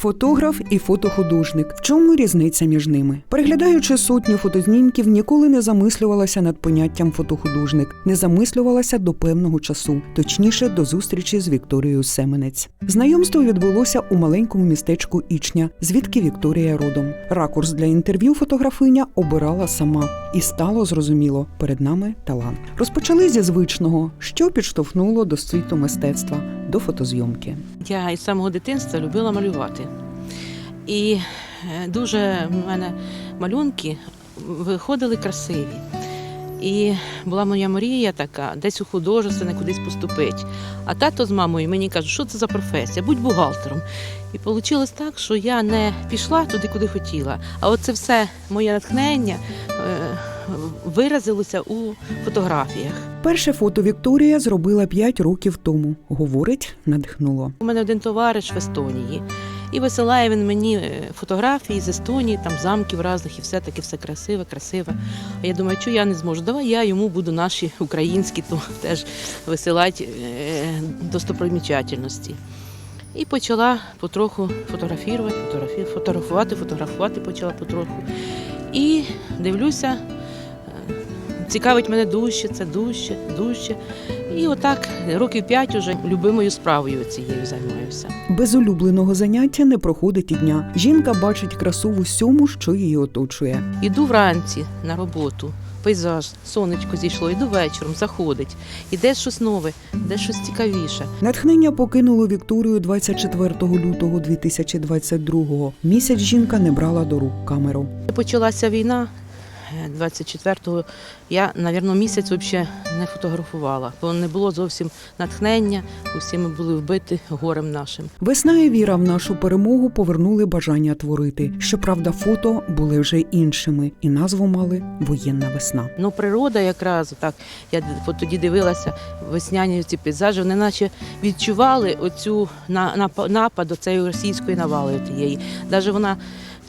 Фотограф і фотохудожник. В чому різниця між ними? Переглядаючи сотні фотознімків, ніколи не замислювалася над поняттям фотохудожник, не замислювалася до певного часу, точніше до зустрічі з Вікторією Семенець. Знайомство відбулося у маленькому містечку Ічня, звідки Вікторія родом. Ракурс для інтерв'ю фотографиня обирала сама, і стало зрозуміло, перед нами талант. Розпочали зі звичного, що підштовхнуло до світу мистецтва, до фотозйомки. Я із самого дитинства любила малювати. І е, дуже в мене малюнки виходили красиві. І була моя мрія така, десь у художественне кудись поступити. А тато з мамою мені кажуть, що це за професія, будь бухгалтером. І вийшло так, що я не пішла туди, куди хотіла. А оце все моє натхнення виразилося у фотографіях. Перше фото Вікторія зробила 5 років тому. Говорить, надихнуло. У мене один товариш в Естонії. І висилає він мені е, фотографії з Естонії, там замків різних, і все таки все красиве, красиве. А я думаю, що я не зможу. Давай я йому буду наші українські то теж висилати е, достопримічательності. І почала потроху фотографувати, фотографувати, фотографувати почала потроху. І дивлюся, цікавить мене дужче, це дужче, дужче. І отак років п'ять уже любимою справою цією займаюся. Без улюбленого заняття не проходить і дня. Жінка бачить красу в усьому, що її оточує. Іду вранці на роботу, пейзаж, сонечко зійшло, іду вечором, заходить. Іде щось нове, де щось цікавіше. Натхнення покинуло Вікторію 24 лютого 2022-го. Місяць жінка не брала до рук камеру. Почалася війна. Е, 24-го я, мабуть, місяць взагалі не фотографувала, бо не було зовсім натхнення, усі ми були вбиті горем нашим. Весна і віра в нашу перемогу повернули бажання творити. Щоправда, фото були вже іншими, і назву мали воєнна весна. Ну, природа якраз так. Я тоді дивилася весняні ці пейзажі, вони наче відчували оцю на- напа- напад цієї російської навали тієї. Навіть вона.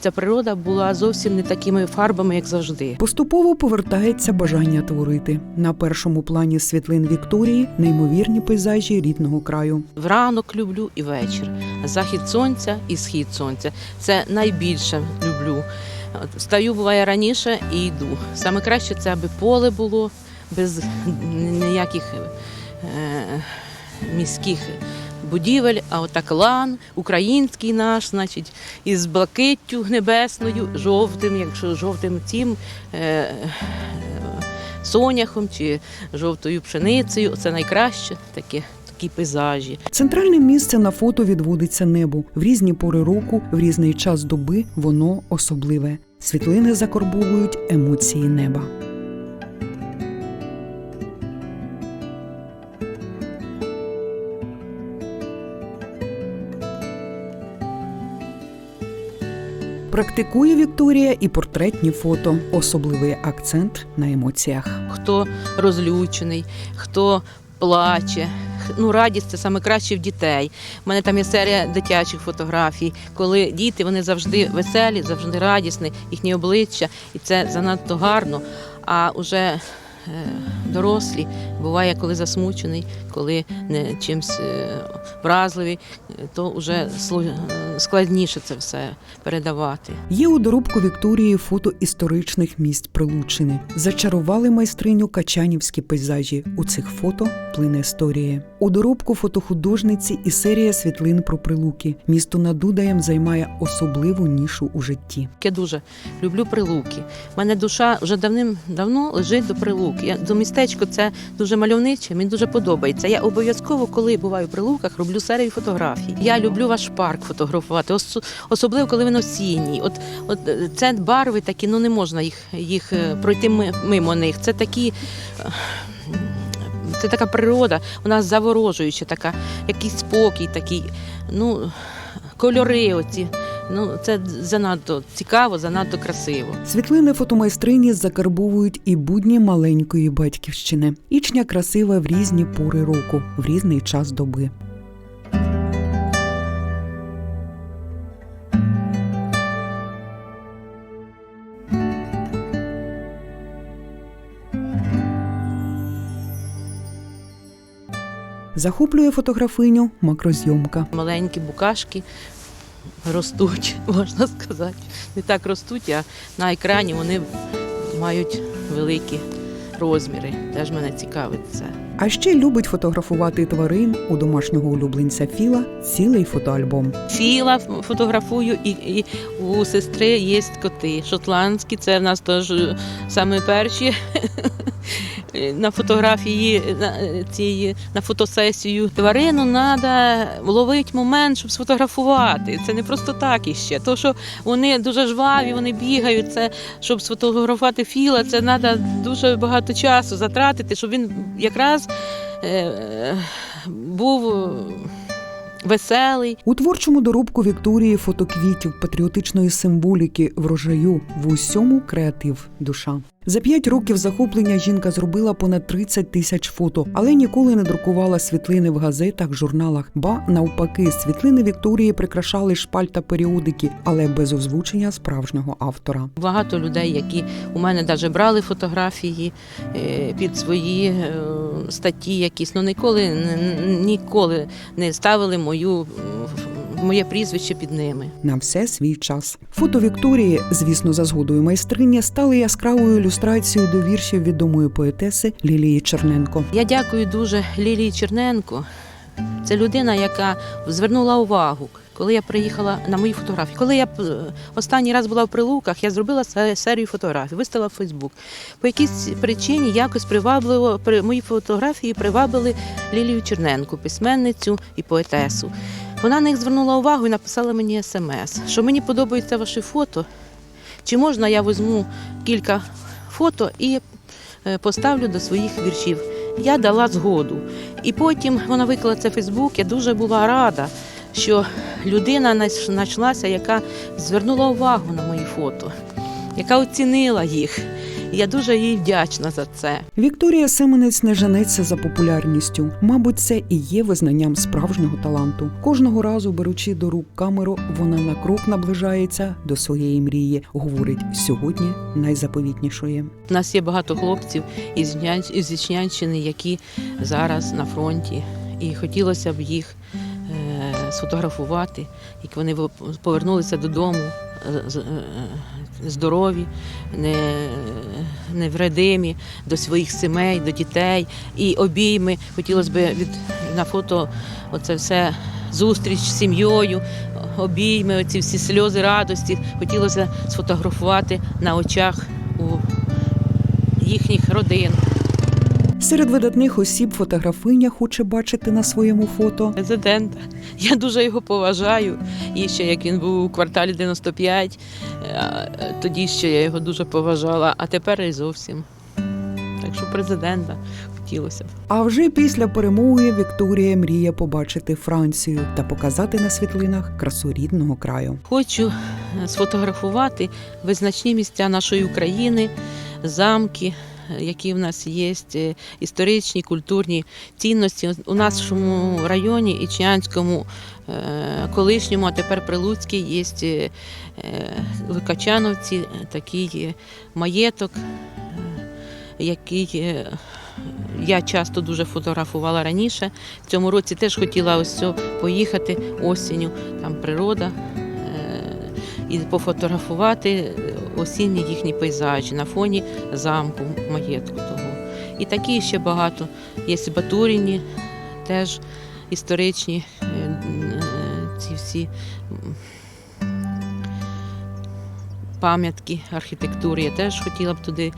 Ця природа була зовсім не такими фарбами, як завжди. Поступово повертається бажання творити. На першому плані світлин Вікторії неймовірні пейзажі рідного краю. Вранок люблю і вечір. Захід сонця і схід сонця. Це найбільше люблю. От Встаю буває раніше і йду. Саме краще це аби поле було без ніяких е, міських будівель, а отак лан, український наш, значить, із блакиттю небесною, жовтим, якщо жовтим цим. Е, Соняхом чи жовтою пшеницею це найкраще таке, такі пейзажі. Центральне місце на фото відводиться небу. В різні пори року, в різний час доби воно особливе. Світлини закорбовують емоції неба. Практикує Вікторія і портретні фото. Особливий акцент на емоціях. Хто розлючений, хто плаче. Ну, радість це саме краще в дітей. У мене там є серія дитячих фотографій, коли діти вони завжди веселі, завжди радісні, їхні обличчя, і це занадто гарно. А вже е, дорослі буває, коли засмучений, коли не чимсь е, вразливий, е, то вже складніше це все передавати. Є у доробку Вікторії фото історичних місць Прилуччини. Зачарували майстриню качанівські пейзажі. У цих фото плине історії. У доробку фотохудожниці і серія світлин про Прилуки. Місто над Дудаєм займає особливу нішу у житті. Я дуже люблю прилуки. У мене душа вже давним-давно лежить до прилук. Я до містечко це дуже мальовниче, мені дуже подобається. Я обов'язково, коли буваю в прилуках, роблю серію фотографій. Я люблю ваш парк фотографувати, особливо коли він осінній. От, от е, це барви такі, ну не можна їх, їх е, пройти мимо них. Це такі. е, Це така природа, вона заворожуюча, така, якийсь спокій такий. Ну, кольори оці. Ну, це занадто цікаво, занадто красиво. Світлини фотомайстрині закарбовують і будні маленької батьківщини. Ічня красива в різні пори року, в різний час доби. Захоплює фотографиню макрозйомка. Маленькі букашки ростуть, можна сказати. Не так ростуть, а на екрані вони мають великі розміри. Теж мене цікавить це. А ще любить фотографувати тварин у домашнього улюбленця Філа цілий фотоальбом. Філа фотографую, і, і у сестри є коти шотландські. Це в нас теж е, саме перші на фотографії на е, цієї на фотосесію. Тварину треба ловити момент, щоб сфотографувати. Це не просто так іще. То, що вони дуже жваві, вони бігають. Це щоб сфотографувати філа, це треба дуже багато часу затратити, щоб він якраз е, е, був. Веселий, У творчому доробку Вікторії фотоквітів, патріотичної символіки, врожаю в усьому креатив душа. За п'ять років захоплення жінка зробила понад 30 тисяч фото, але ніколи не друкувала світлини в газетах, журналах. Ба навпаки, світлини Вікторії прикрашали шпальта періодики, але без озвучення справжнього автора. Багато людей, які у мене навіть брали фотографії е, під свої е, статті, якісь ну ніколи ніколи не ставили мою моє прізвище під ними. На все свій час. Фото Вікторії, звісно, за згодою майстрині, стали яскравою ілюстрацією до віршів відомої поетеси Лілії Черненко. Я дякую дуже Лілії Черненко. Це людина, яка звернула увагу. Коли я приїхала на мої фотографії, коли я е, останній раз була в Прилуках, я зробила серію фотографій, виставила в Фейсбук. По якійсь причині якось привабливо при мої фотографії привабили Лілію Черненко, письменницю і поетесу. Вона на них звернула увагу і написала мені смс, що мені подобаються ваші фото. Чи можна я візьму кілька фото і е, поставлю до своїх віршів? Я дала згоду. І потім вона виклала це в Фейсбук. Я дуже була рада, що людина знайш- знайшлася, яка звернула увагу на мої фото, яка оцінила їх. Я дуже їй вдячна за це. Вікторія Семенець не женеться за популярністю. Мабуть, це і є визнанням справжнього таланту. Кожного разу, беручи до рук камеру, вона на крок наближається до своєї мрії. Говорить сьогодні найзаповітнішої. У нас є багато хлопців із Ічнянщини, які зараз на фронті, і хотілося б їх е, сфотографувати, як вони повернулися додому е, е, здорові, не, невредимі до своїх сімей, до дітей і обійми. Хотілося б від на фото оце все зустріч з сім'єю, обійми, оці всі сльози радості. Хотілося сфотографувати на очах у їхніх родин. Серед видатних осіб фотографиня хоче бачити на своєму фото Президента. Я дуже його поважаю. І ще як він був у кварталі 95, е, тоді ще я його дуже поважала, а тепер і зовсім. Так що президента хотілося б. А вже після перемоги Вікторія мріє побачити Францію та показати на світлинах красу рідного краю. Хочу сфотографувати визначні місця нашої України, замки, які в нас є, е, історичні, культурні цінності. У нашому районі Ічнянському, е, колишньому, а тепер Прилуцький, є е, в Качановці такий маєток, який я часто дуже фотографувала раніше. В цьому році теж хотіла ось поїхати осінню, там природа. І пофотографувати осінні їхні пейзажі на фоні замку, маєтку того. І такі ще багато. Є Батуріні, теж історичні е, е, ці всі пам'ятки архітектури. Я теж хотіла б туди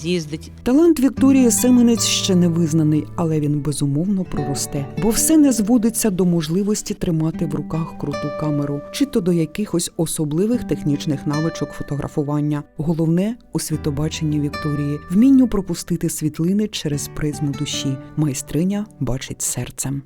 з'їздити. Талант Вікторії Семенець ще не визнаний, але він безумовно проросте, бо все не зводиться до можливості тримати в руках круту камеру, чи то до якихось особливих технічних навичок фотографування. Головне у світобаченні Вікторії вмінню пропустити світлини через призму душі. Майстриня бачить серцем.